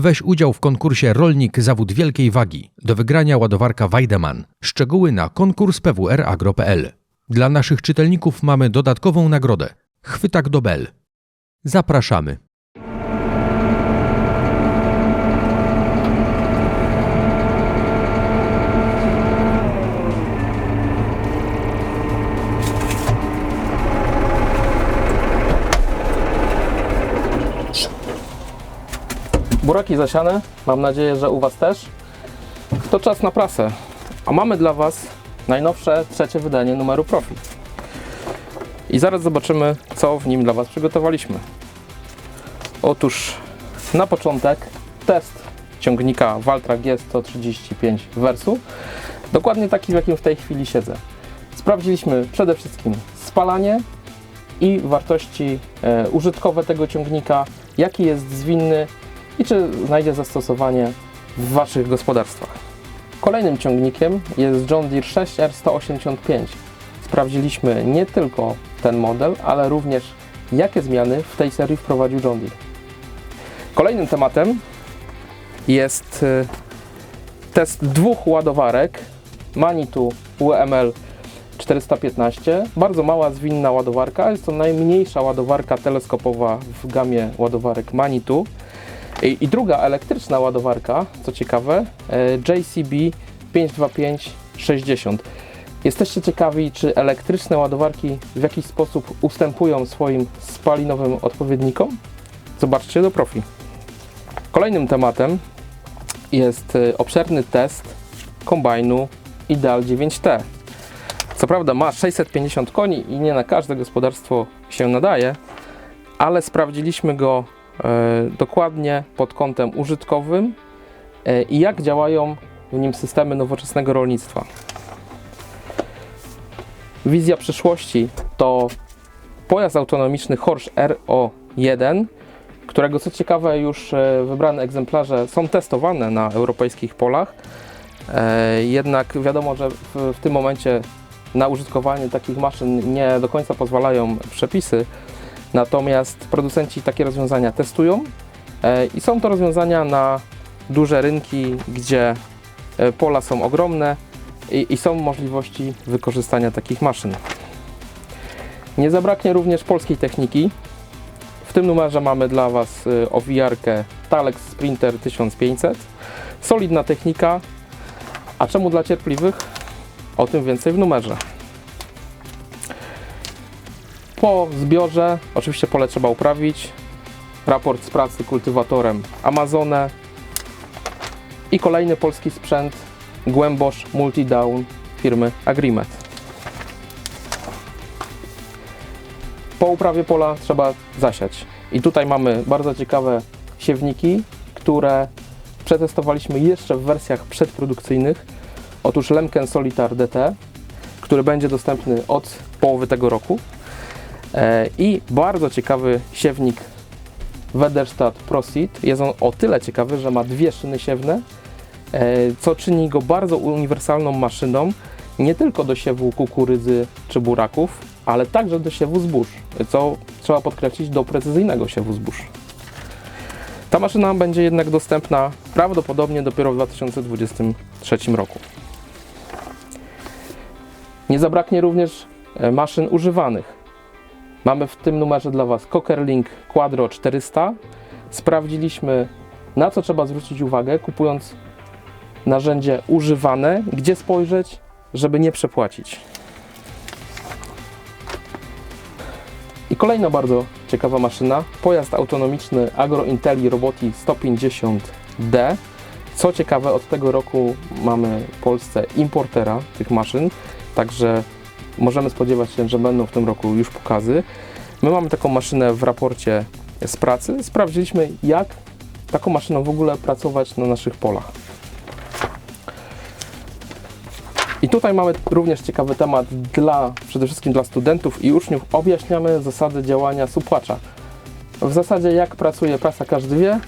Weź udział w konkursie Rolnik Zawód Wielkiej Wagi. Do wygrania ładowarka Weidemann. Szczegóły na konkurs pwragro.pl. Dla naszych czytelników mamy dodatkową nagrodę. Chwytak do bel. Zapraszamy. Buraki zasiane, mam nadzieję, że u Was też. To czas na prasę. A mamy dla Was najnowsze, trzecie wydanie numeru Profi. I zaraz zobaczymy, co w nim dla Was przygotowaliśmy. Otóż na początek test ciągnika Valtra G135 Versu. Dokładnie taki, w jakim w tej chwili siedzę. Sprawdziliśmy przede wszystkim spalanie i wartości e, użytkowe tego ciągnika, jaki jest zwinny i czy znajdzie zastosowanie w Waszych gospodarstwach. Kolejnym ciągnikiem jest John Deere 6R185. Sprawdziliśmy nie tylko ten model, ale również jakie zmiany w tej serii wprowadził John Deere. Kolejnym tematem jest y, test dwóch ładowarek Manitou UML 415. Bardzo mała, zwinna ładowarka. Jest to najmniejsza ładowarka teleskopowa w gamie ładowarek Manitou. I, I druga elektryczna ładowarka, co ciekawe, e, JCB 52560. Jesteście ciekawi, czy elektryczne ładowarki w jakiś sposób ustępują swoim spalinowym odpowiednikom? Zobaczcie do profi. Kolejnym tematem jest e, obszerny test kombajnu Ideal 9T. Co prawda ma 650 koni i nie na każde gospodarstwo się nadaje, ale sprawdziliśmy go dokładnie pod kątem użytkowym e, i jak działają w nim systemy nowoczesnego rolnictwa. Wizja przyszłości to pojazd autonomiczny Horsch RO1, którego co ciekawe już e, wybrane egzemplarze są testowane na europejskich polach. E, Jednak wiadomo, że w, w tym momencie na użytkowanie takich maszyn nie do końca pozwalają przepisy. Natomiast producenci takie rozwiązania testują e, i są to rozwiązania na duże rynki, gdzie e, pola są ogromne i, są możliwości wykorzystania takich maszyn. Nie zabraknie również polskiej techniki. W tym numerze mamy dla Was e, owijarkę Talex Sprinter 1500. Solidna technika. A czemu dla cierpliwych? O tym więcej w numerze. Po zbiorze, oczywiście pole trzeba uprawić, raport z pracy kultywatorem Amazonę i kolejny polski sprzęt Głębosz Multidown firmy Agrimet. Po uprawie pola trzeba zasiać. I tutaj mamy bardzo ciekawe siewniki, które przetestowaliśmy jeszcze w wersjach przedprodukcyjnych. Otóż Lemken Solitar DT, który będzie dostępny od połowy tego roku. E, I bardzo ciekawy siewnik Wederstadt ProSeed. Jest on o tyle ciekawy, że ma dwie szyny siewne, e, co czyni go bardzo uniwersalną maszyną, nie tylko do siewu kukurydzy czy buraków, ale także do siewu zbóż, co trzeba podkreślić do precyzyjnego siewu zbóż. Ta maszyna będzie jednak dostępna prawdopodobnie dopiero w 2023 roku. Nie zabraknie również e, maszyn używanych. Mamy w tym numerze dla Was Cockerlink Quadro 400. Sprawdziliśmy, na co trzeba zwrócić uwagę, kupując narzędzie używane, gdzie spojrzeć, żeby nie przepłacić. I kolejna bardzo ciekawa maszyna, pojazd autonomiczny Agro Intelli Roboti 150D. Co ciekawe, od tego roku mamy w Polsce importera tych maszyn, także możemy spodziewać się, że będą w tym roku już pokazy. My mamy taką maszynę w raporcie z pracy. Sprawdziliśmy, jak taką maszyną w ogóle pracować na naszych polach. I tutaj mamy również ciekawy temat dla przede wszystkim dla studentów i uczniów. Objaśniamy zasady działania supłacza. W zasadzie jak pracuje prasa każdy wie,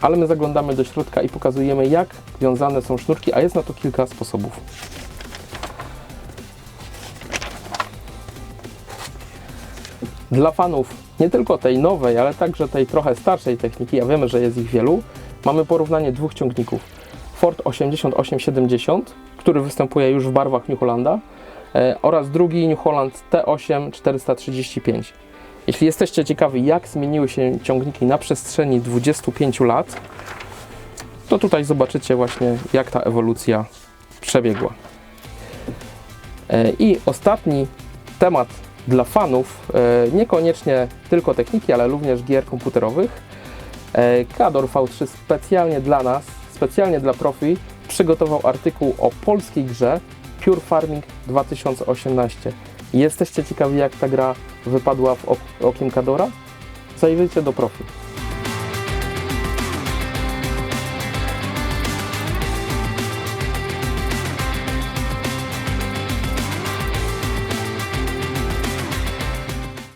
ale my zaglądamy do środka i pokazujemy jak wiązane są sznurki, a jest na to kilka sposobów. Dla fanów nie tylko tej nowej, ale także tej trochę starszej techniki, a wiemy, że jest ich wielu, mamy porównanie dwóch ciągników. Ford 8870, który występuje już w barwach New Hollanda e, oraz drugi New Holland T8 435. Jeśli jesteście ciekawi, jak zmieniły się ciągniki na przestrzeni 25 lat, to tutaj zobaczycie właśnie, jak ta ewolucja przebiegła. E, I ostatni temat dla fanów, e, niekoniecznie tylko techniki, ale również gier komputerowych. E, Kador V3 specjalnie dla nas, specjalnie dla profi, przygotował artykuł o polskiej grze Pure Farming 2018. Jesteście ciekawi, jak ta gra wypadła w ok- okiem Kadora? Zajrzyjcie do profi.